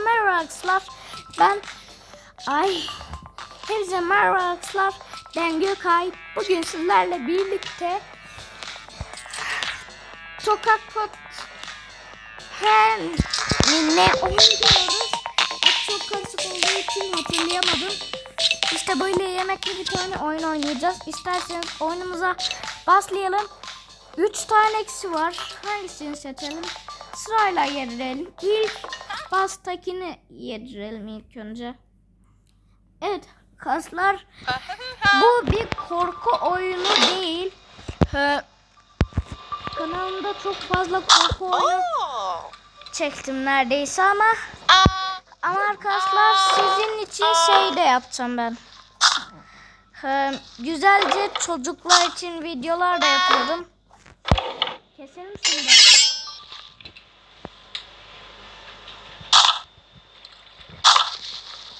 Merhaba arkadaşlar. Ben ay hepinize merhaba arkadaşlar. Ben Gökay. Bugün sizlerle birlikte sokak kot hem ne oynuyoruz. Çok karışık olduğu için hatırlayamadım. İşte böyle yemekli bir tane oyun oynayacağız. İsterseniz oyunumuza başlayalım. 3 tane eksi var. Hangisini seçelim? Sırayla yedirelim. İlk bastakini yedirelim ilk önce. Evet kaslar bu bir korku oyunu değil. Kanalımda çok fazla korku oyunu çektim neredeyse ama ama arkadaşlar sizin için şey de yapacağım ben. Ee, güzelce çocuklar için videolar da yapıyorum. Keselim şimdi. Hop.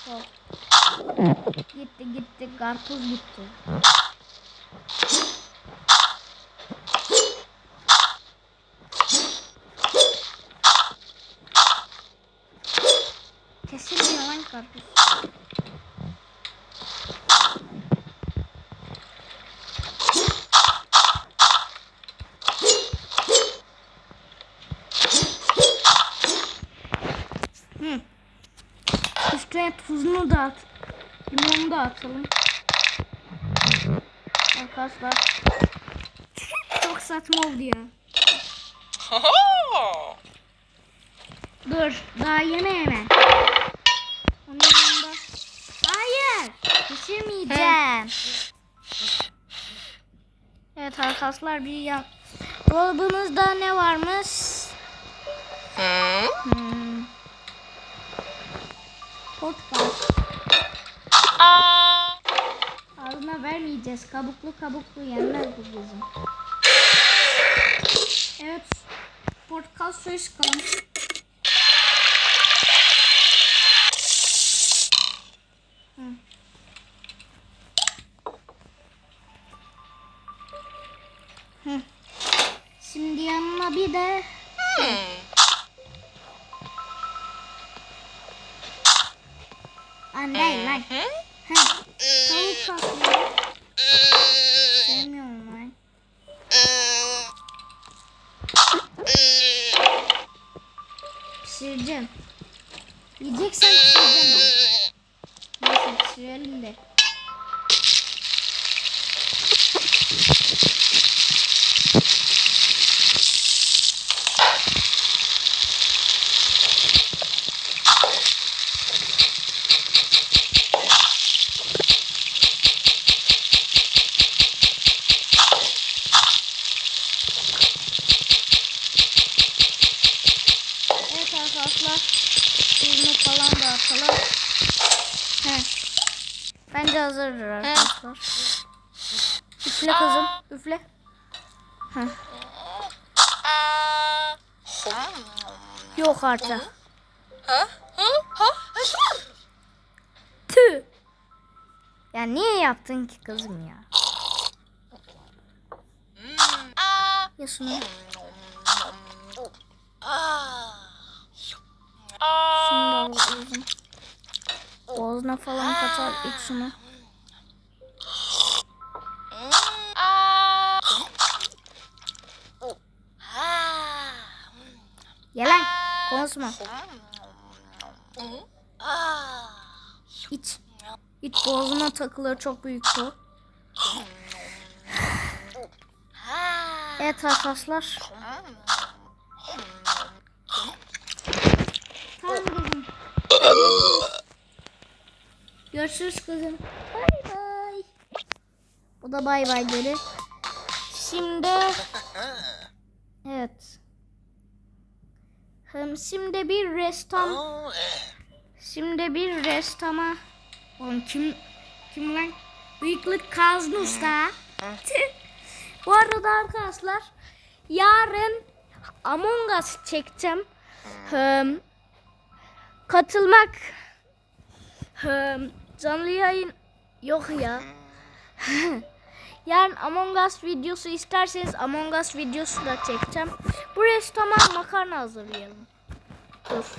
Gitti gitti karpuz gitti. Kesilmiyor lan karpuz. Hı. Üstüne tuzunu da at. Limonu da atalım. Arkadaşlar. Çok saçma oldu ya. Dur. Daha yeme yeme. Onun yanında. Hayır. Pişirmeyeceğim. Evet arkadaşlar bir yan. Dolabımızda ne varmış? Hmm. Portakal. Ağzına vermeyeceğiz. Kabuklu kabuklu yenmez bu bizim. Evet. Portakal suyu sıkalım. Hı. Hı. Şimdi yanına bir de Anne lan. Hı. Tavuk patlıyor. Sevmiyorum ben. Pişireceğim. Yiyeceksen pişireceğim. ben. Neyse pişirelim de. Evet arkadaşlar. Tuzunu falan. He. Bence hazırdır arkadaşlar. Üfle kızım. Üfle. Heh. Yok artık. Tüh. Ya niye yaptın ki kızım ya? Ya şunu. Şunu da alalım. Boğazına falan kaçar iç şunu. Ye lan konuşma. İç. İç boğazına takılır çok büyük bu. Evet arkadaşlar. Tamam. Görüşürüz kızım. Bay bay. O da bay bay dedi. Şimdi evet. Hem şimdi bir restam şimdi bir restama Oğlum kim kim lan? Bıyıklı Kazlı Usta. Bu arada arkadaşlar yarın Among Us çekeceğim. Hem, katılmak hem, canlı yayın yok ya. Yarın Among Us videosu isterseniz Among Us videosu da çekeceğim. Bu restama makarna hazırlayalım. Dur.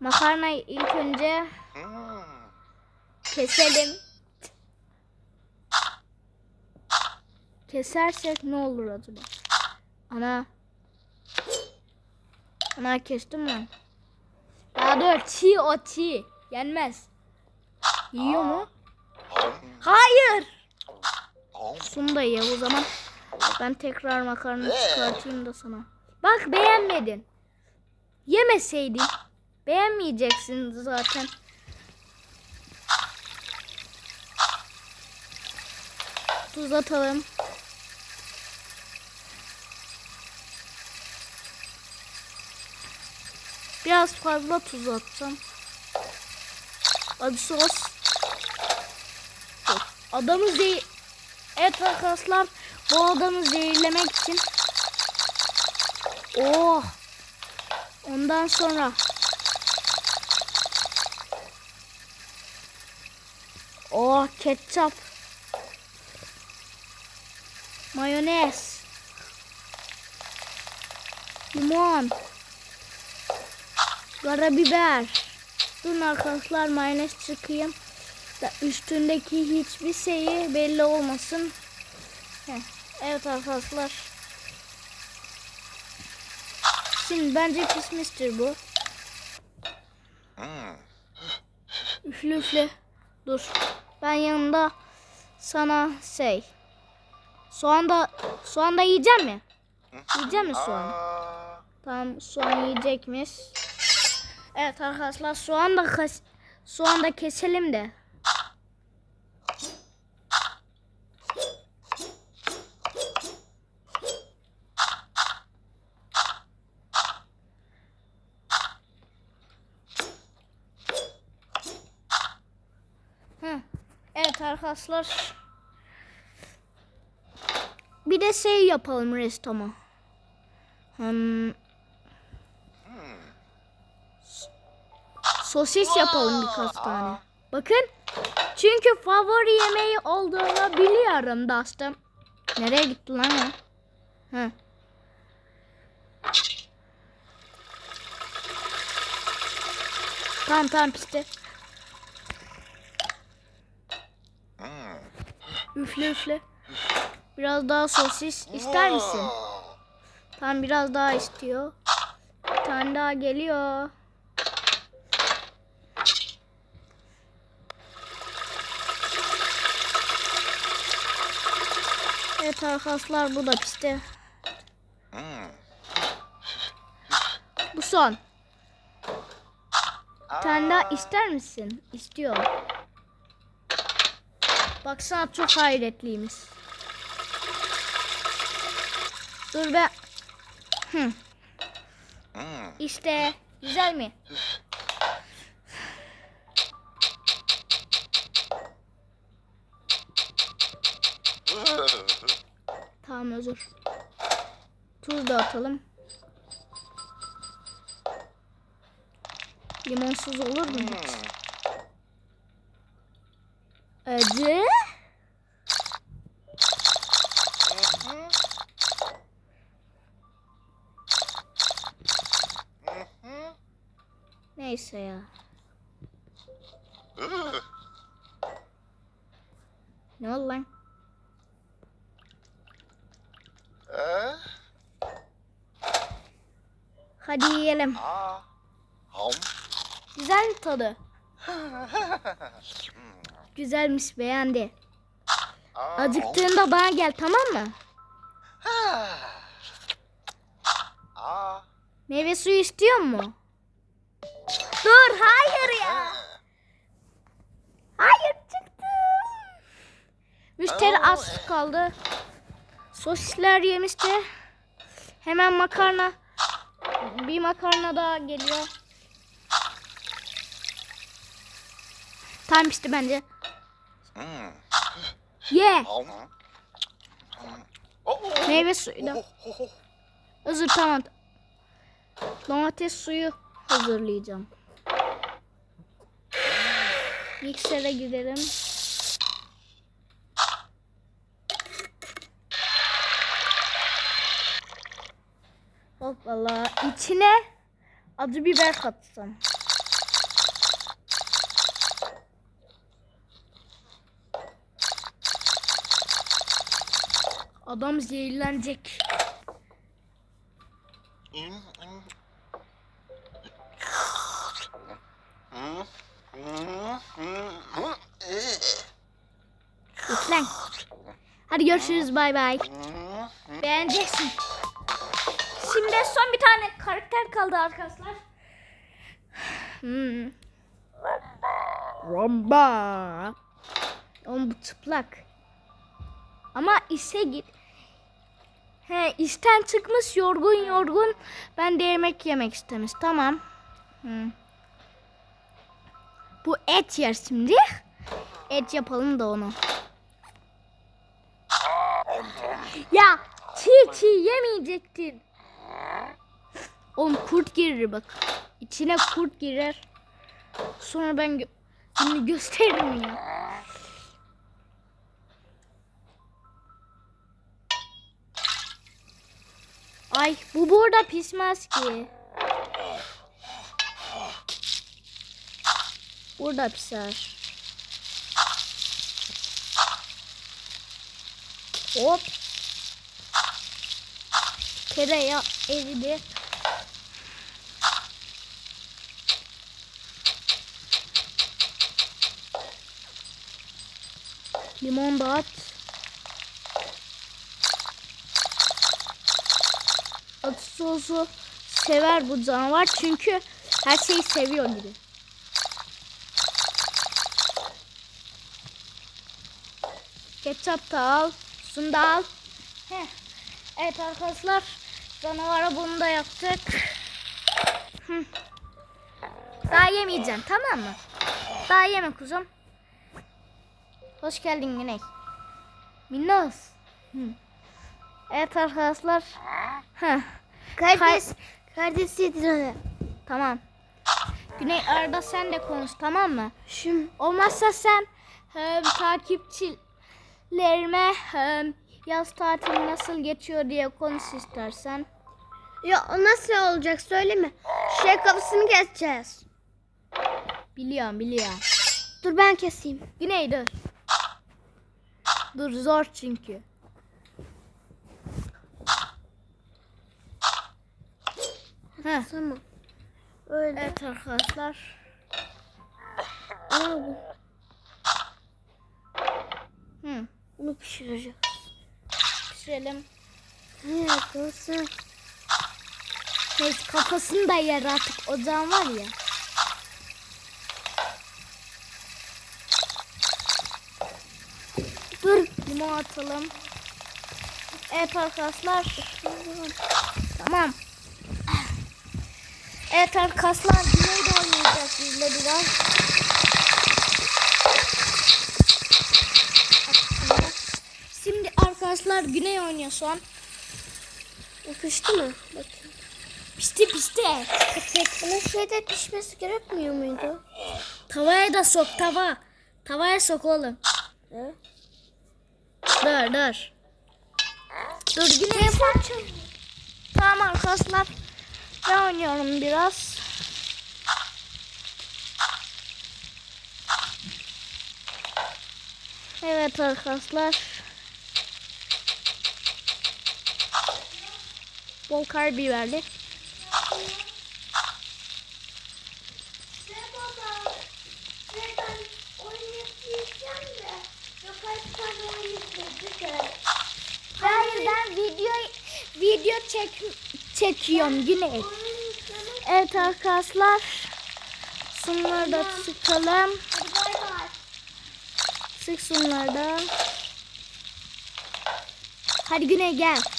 Makarnayı ilk önce keselim. Kesersek ne olur acaba? Ana. Ana kestim mi? Ya dur çiğ o çiğ. Yenmez. Yiyor mu? Hayır. Şunu da ye o zaman. Ben tekrar makarna çıkartayım da sana. Bak beğenmedin. Yemeseydin. Beğenmeyeceksin zaten. Tuz atalım. Biraz fazla tuz atacağım. Acı sos. Adamı zehir... Evet arkadaşlar bu adamı zehirlemek için. Oh. Ondan sonra. Oh ketçap. Mayonez. Limon. Karabiber. Durun arkadaşlar mayonez çıkayım. Üstündeki hiçbir şeyi belli olmasın. Heh, Evet arkadaşlar. Şimdi bence pişmiştir bu. Hmm. Üflü üflü. Dur. Ben yanında sana şey. Soğan da soğan da yiyecek mi? Yiyecek mi soğan? Tamam soğan yiyecekmiş. Evet arkadaşlar soğan da soğan da keselim de. Hı. Arkadaşlar. Bir de şey yapalım restoma. Hmm, sosis yapalım birkaç tane. Bakın. Çünkü favori yemeği olduğunu biliyorum dostum. Nereye gitti lan o? Hı. Tamam tamam pişti. Hmm. Üfle üfle. Biraz daha sosis ister misin? Tamam biraz daha istiyor. Bir tane daha geliyor. Evet arkadaşlar bu da. Hmm. Bu son. Bir tane daha ister misin? İstiyor. Baksana çok hayretliymiş. Dur be. Hı. İşte güzel mi? Tamam özür. Tuz da atalım. Limonsuz olur mu Ugh. Ne oldu lan? Hadi yiyelim. Om. Güzel tadı? Güzelmiş beğendi. Acıktığında bana gel tamam mı? Meyve suyu istiyor mu? Dur hayır ya. Hayır çıktım. Müşteri az kaldı. Sosisler yemişti. Hemen makarna. Bir makarna daha geliyor. Tam pişti bence. Hmm. Ye. Om. Oh. Meyve suyu da. Oh, oh, oh. Özür tamam. Domates suyu hazırlayacağım. Mikser'e gidelim. Hoppala. İçine acı biber katsam. Adam zehirlenecek. Görüşürüz bay bay. Beğeneceksin. Şimdi son bir tane karakter kaldı arkadaşlar. Hmm. Romba. Oğlum bu çıplak. Ama işe git. He işten çıkmış yorgun yorgun. Ben de yemek yemek istemiş. Tamam. Hmm. Bu et yer şimdi. Et yapalım da onu. Ya çiğ çiğ yemeyecektin. Oğlum kurt girir bak. İçine kurt girer. Sonra ben gö- şimdi gösteririm ya. Ay bu burada pişmez ki. Burada pişer. Hop. Tereyağı eridi. Limon da at. Atı sosu sever bu canavar çünkü her şeyi seviyor gibi. Ketçap da al. Şunu da al. Heh. Evet arkadaşlar canavara bunu da yaptık. Hı. Daha yemeyeceğim tamam mı? Daha yeme kuzum. Hoş geldin Güney. Minnoş. Hı. Evet arkadaşlar. Heh. Kardeş, kardeş yedir Tamam. Güney arada sen de konuş tamam mı? Şum. Olmazsa sen hem, takipçilerime hem, yaz tatili nasıl geçiyor diye konuş istersen. Ya o nasıl olacak söyleme. Şey kafasını keseceğiz. Biliyorum biliyorum. Dur ben keseyim. Güney dur. Dur zor çünkü. Heh. Tamam. Öyle. Evet arkadaşlar. Ama bu, Hı. bunu pişireceğiz. Pişirelim. Ne yapıyorsun? Neyse kafasını da yer artık ocağın var ya. Dur limon atalım. Evet arkadaşlar. Tamam. Evet arkadaşlar Güney de oynayacak bizle biraz. Şimdi arkadaşlar Güney oynuyor şu an. Yapıştı mı? Bakayım. Pişti pişti. Bunun şeyde pişmesi gerekmiyor muydu? Tavaya da sok tava. Tavaya sok oğlum. Ne? Dur dur. Dur yine sen. Tamam arkadaşlar. Ben oynuyorum biraz. Evet arkadaşlar. Bol tane oynayacağım. Hayır ben video video çek çekiyorum Güney. Evet arkadaşlar. Şunları da sıkalım. Sık şunları da. Hadi Güney gel.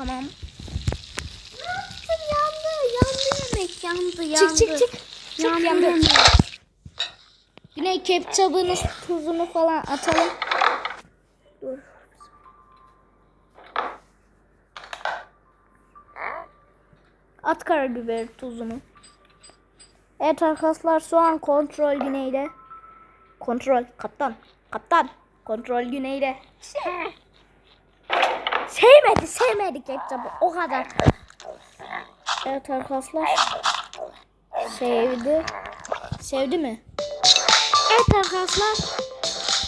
Tamam. Ne yaptın? Yandı. Yandı yemek. Yandı. Yandı. Çık çık çık. Çık Yandı. yandı. Güney ketçabını, tuzunu falan atalım. Dur. At karabiber tuzunu. Evet arkadaşlar şu an kontrol güneyde. Kontrol kaptan. Kaptan. Kontrol güneyde. Sevmedi sevmedi ketçabı o kadar. Evet arkadaşlar. Sevdi. Sevdi mi? Evet arkadaşlar.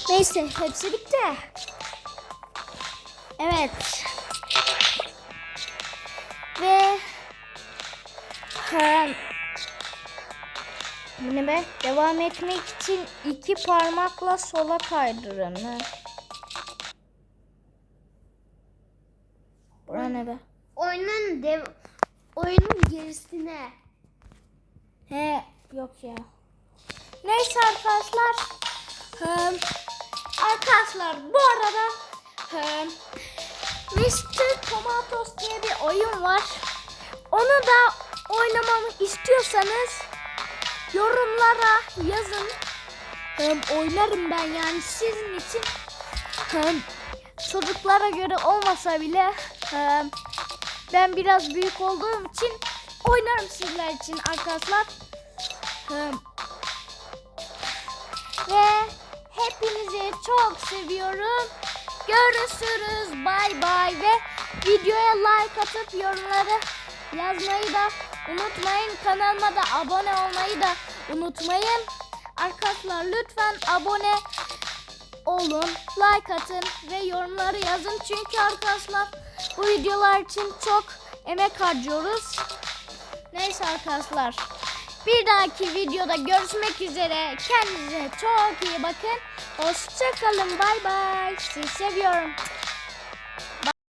Neyse hepsi bitti. Evet. Ve hem bu ne be? Devam etmek için iki parmakla sola kaydırın. Ha. Bura ne be? Oyunun dev oyunun gerisine. He yok ya. Neyse arkadaşlar. Hem, arkadaşlar bu arada hem, Mr. Tomatoes diye bir oyun var. Onu da oynamamı istiyorsanız yorumlara yazın. Hem, oynarım ben yani sizin için. Hem, çocuklara göre olmasa bile hem, ben biraz büyük olduğum için oynarım sizler için arkadaşlar. Hem, ve hepinizi çok seviyorum. Görüşürüz. Bay bay ve videoya like atıp yorumları yazmayı da unutmayın. Kanalıma da abone olmayı da unutmayın. Arkadaşlar lütfen abone olun, like atın ve yorumları yazın. Çünkü arkadaşlar bu videolar için çok emek harcıyoruz. Neyse arkadaşlar. Bir dahaki videoda görüşmek üzere. Kendinize çok iyi bakın. Hoşçakalın. Bay bay. Sizi seviyorum.